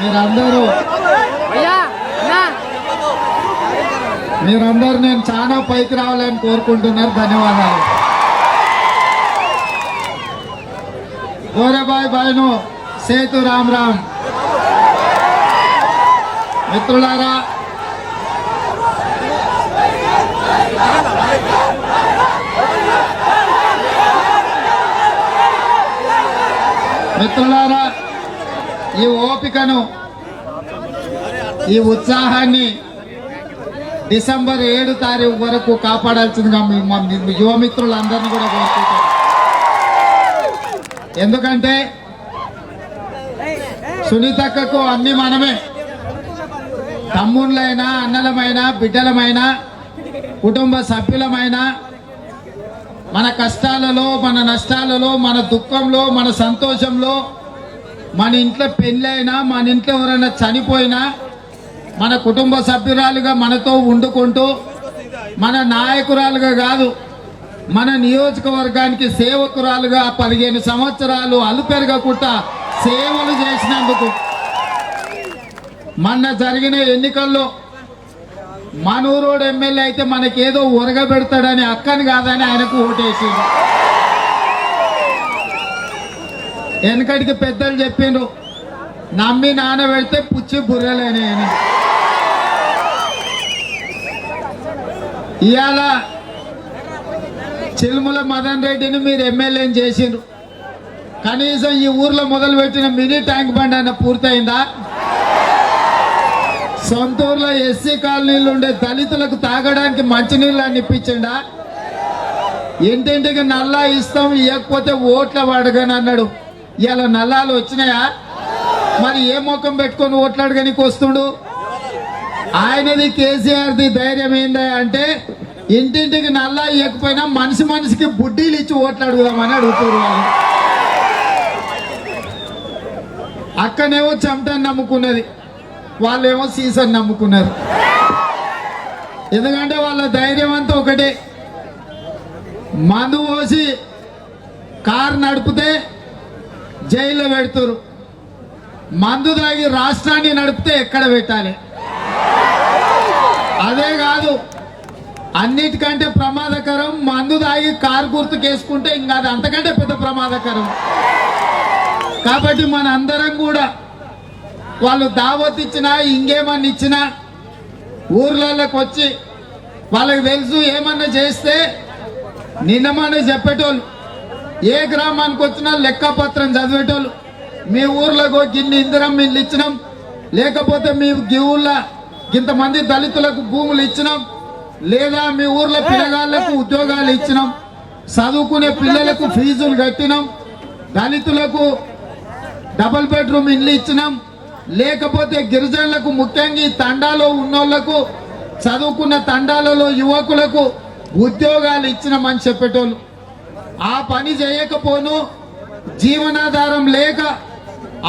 మీరందరూ మీరందరూ నేను చాలా పైకి రావాలని కోరుకుంటున్నారు. ధన్యవాదాలు. గోరబాయ్ బాయ్ను సేతు రామ్ రామ్. మిత్రులారా మిత్రులారా ఈ ఓపికను ఈ ఉత్సాహాన్ని డిసెంబర్ ఏడు తారీఖు వరకు కాపాడాల్సిందిగా యువ మా యువమిత్రులందరినీ కూడా కోరుకుంటాను ఎందుకంటే సునీతక్కకు అన్ని మనమే. తమ్ముళ్ళైనా అన్నలమైనా బిడ్డలమైనా కుటుంబ సభ్యులమైనా మన కష్టాలలో మన నష్టాలలో మన దుఃఖంలో మన సంతోషంలో మన ఇంట్లో పెళ్ళైనా మన ఇంట్లో ఎవరైనా చనిపోయినా మన కుటుంబ సభ్యురాలుగా మనతో వండుకుంటూ మన నాయకురాలుగా కాదు మన నియోజకవర్గానికి సేవకురాలుగా పదిహేను సంవత్సరాలు అలుపెరగకుండా సేవలు చేసినందుకు మొన్న జరిగిన ఎన్నికల్లో మనూరోడ్ ఎమ్మెల్యే అయితే మనకేదో ఉరగబెడతాడని అక్కని కాదని ఆయనకు ఓటేసింది వెనకటికి పెద్దలు చెప్పిండ్రు నమ్మి నానబెడితే పుచ్చి బుర్రలేని అని ఇవాళ చిలుముల మదన్ రెడ్డిని మీరు ఎమ్మెల్యేని చేసిండ్రు. కనీసం ఈ ఊర్లో మొదలుపెట్టిన మినీ ట్యాంక్ బండ్ అన్న పూర్తయిందా? సొంత ఊర్లో ఎస్సీ కాలనీలు ఉండే దళితులకు తాగడానికి మంచినీళ్ళు అని ఇప్పించిండా? ఇంటింటికి నల్లా ఇస్తాం ఇవ్వకపోతే ఓట్ల అడగని అన్నాడు. ఇలా నల్లాలు వచ్చినాయా? మరి ఏ ముఖం పెట్టుకొని ఓట్లు అడగనికి ఆయనది కేసీఆర్ది ధైర్యం ఏందా అంటే ఇంటింటికి నల్లా ఇవ్వకపోయినా మనిషి మనిషికి బుడ్డీలు ఇచ్చి ఓట్లు అడుగుదామని అడుగుతారు అక్కనేవో అక్కనేమో చెమటని నమ్ముకున్నది. వాళ్ళేమో సీసన్ నమ్ముకున్నారు. ఎందుకంటే వాళ్ళ ధైర్యం అంతా ఒకటే. మందు పోసి కారు నడిపితే జైల్లో పెడుతురు. మందు తాగి రాష్ట్రాన్ని నడిపితే ఎక్కడ పెట్టాలి? అదే కాదు అన్నిటికంటే ప్రమాదకరం మందు తాగి కారు గుర్తుకేసుకుంటే ఇంకా అది అంతకంటే పెద్ద ప్రమాదకరం. కాబట్టి మన అందరం కూడా వాళ్ళు దావత్ ఇచ్చినా ఇంకేమన్నా ఇచ్చినా ఊర్లలోకి వచ్చి వాళ్ళకి తెలుసు ఏమన్నా చేస్తే నిన్నమని చెప్పేటోళ్ళు. ఏ గ్రామానికి వచ్చినా లెక్కపత్రం చదివేటోళ్ళు. మీ ఊర్లకు గిన్ని ఇందిరం ఇల్లు ఇచ్చినాం. లేకపోతే మీ ఊర్లో ఇంతమంది దళితులకు భూములు ఇచ్చినాం. లేదా మీ ఊర్లో పిల్లగాళ్ళకు ఉద్యోగాలు ఇచ్చినాం. చదువుకునే పిల్లలకు ఫీజులు కట్టినాం. దళితులకు డబుల్ బెడ్రూమ్ ఇల్లు ఇచ్చినాం. లేకపోతే గిరిజనులకు ముఖ్యంగా ఈ తండాలో ఉన్నోళ్ళకు చదువుకున్న తండాలలో యువకులకు ఉద్యోగాలు ఇచ్చినామని చెప్పేటోళ్ళు. ఆ పని చేయకపోను జీవనాధారం లేక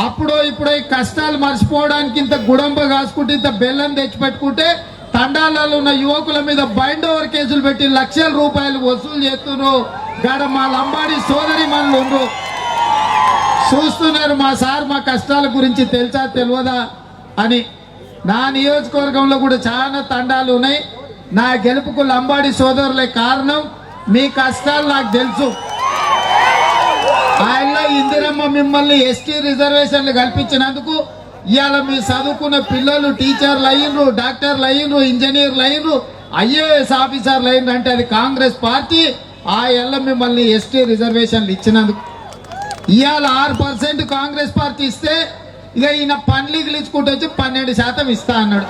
అప్పుడో ఇప్పుడో ఈ కష్టాలు మర్చిపోవడానికి ఇంత గుడంబ కాసుకుంటే ఇంత బెల్లం తెచ్చిపెట్టుకుంటే తండాలలో ఉన్న యువకుల మీద బైండ్ ఓవర్ కేసులు పెట్టి లక్షల రూపాయలు వసూలు చేస్తున్నారు. గాడ మా లంబాడి సోదరి మనలు చూస్తున్నారు మా సార్ మా కష్టాల గురించి తెలుసా తెలియదా అని. నా నియోజకవర్గంలో కూడా చాలా తండాలు ఉన్నాయి. నా గెలుపుకు లంబాడి సోదరులే కారణం మీ కష్టాలు నాకు తెలుసు. ఆయనలో ఇందిరమ్మ మిమ్మల్ని ఎస్టీ రిజర్వేషన్లు కల్పించినందుకు ఇవాళ మీ చదువుకున్న పిల్లలు టీచర్లు అయ్యిండ్రు డాక్టర్లు అయ్యిండ్రు ఇంజనీర్లు అయ్యిండ్రు ఐఏఎస్ ఆఫీసర్లు అయ్యిండ్రు అంటే అది కాంగ్రెస్ పార్టీ. ఆ ఎల్ల మిమ్మల్ని ఎస్టీ రిజర్వేషన్లు ఇచ్చినందుకు ఇవాళ ఆరు పర్సెంట్ కాంగ్రెస్ పార్టీ ఇస్తే ఇక ఈయన పండ్లీకి ఇచ్చుకుంటూ వచ్చి పన్నెండు శాతం ఇస్తా అన్నాడు.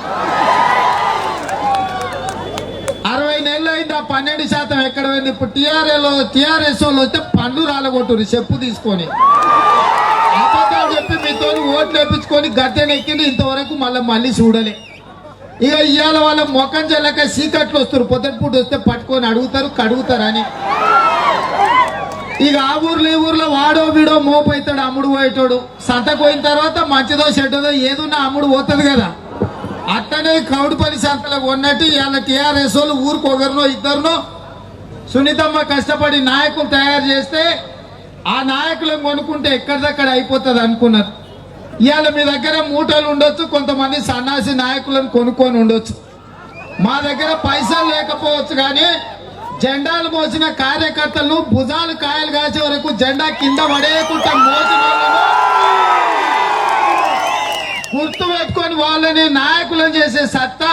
అరవై నెలలు అయింది ఆ పన్నెండు శాతం ఎక్కడ పోయింది? ఇప్పుడు టీఆర్ఏలో టీఆర్ఎస్ వాళ్ళు వస్తే పండ్లు రాలగొట్టురు చెప్పు తీసుకొని. అబద్ధాలు చెప్పి మీతో ఓట్లు వేపించుకొని గద్దెని ఎక్కింది ఇంతవరకు మళ్ళీ మళ్ళీ చూడలే. ఇక ఇవాళ వాళ్ళ మొఖం చెల్లక సీకట్లు వస్తారు పొద్దుటిపూట వస్తే పట్టుకొని అడుగుతారు కడుగుతారని ఇక ఆ ఊర్లో ఈ ఊర్లో వాడో వీడో మోపైతాడు అమ్ముడు పోయేటోడు. సంతకు పోయిన తర్వాత మంచిదో చెడ్డదో ఏదున్నా అమ్ముడు పోతుంది కదా. అట్టనే కౌడుపల్లి సంతలకు ఉన్నట్టు ఇవాళ టీఆర్ఎస్ వాళ్ళు ఊరికి ఒకరినో ఇద్దరినో సునీతమ్మ కష్టపడి నాయకులు తయారు చేస్తే ఆ నాయకులను కొనుక్కుంటే ఎక్కడిదక్కడ అయిపోతుంది అనుకున్నారు. ఇవాళ మీ దగ్గర మూటలు ఉండొచ్చు కొంతమంది సన్నాసి నాయకులను కొనుక్కొని ఉండొచ్చు. మా దగ్గర పైసలు లేకపోవచ్చు కానీ జెండాలు మోసిన కార్యకర్తలను భుజాలు కాయలు కాసే వరకు జెండా కింద పడేయకుండా మోసిన గుర్తు పెట్టుకొని వాళ్ళని నాయకులను చేసే సత్తా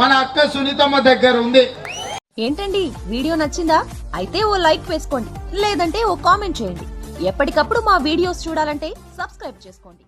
మన అక్క సునీతమ్మ దగ్గర ఉంది. ఏంటండి? వీడియో నచ్చిందా? అయితే ఓ లైక్ వేసుకోండి. లేదంటే ఓ కామెంట్ చేయండి. ఎప్పటికప్పుడు మా వీడియోస్ చూడాలంటే సబ్స్క్రైబ్ చేసుకోండి.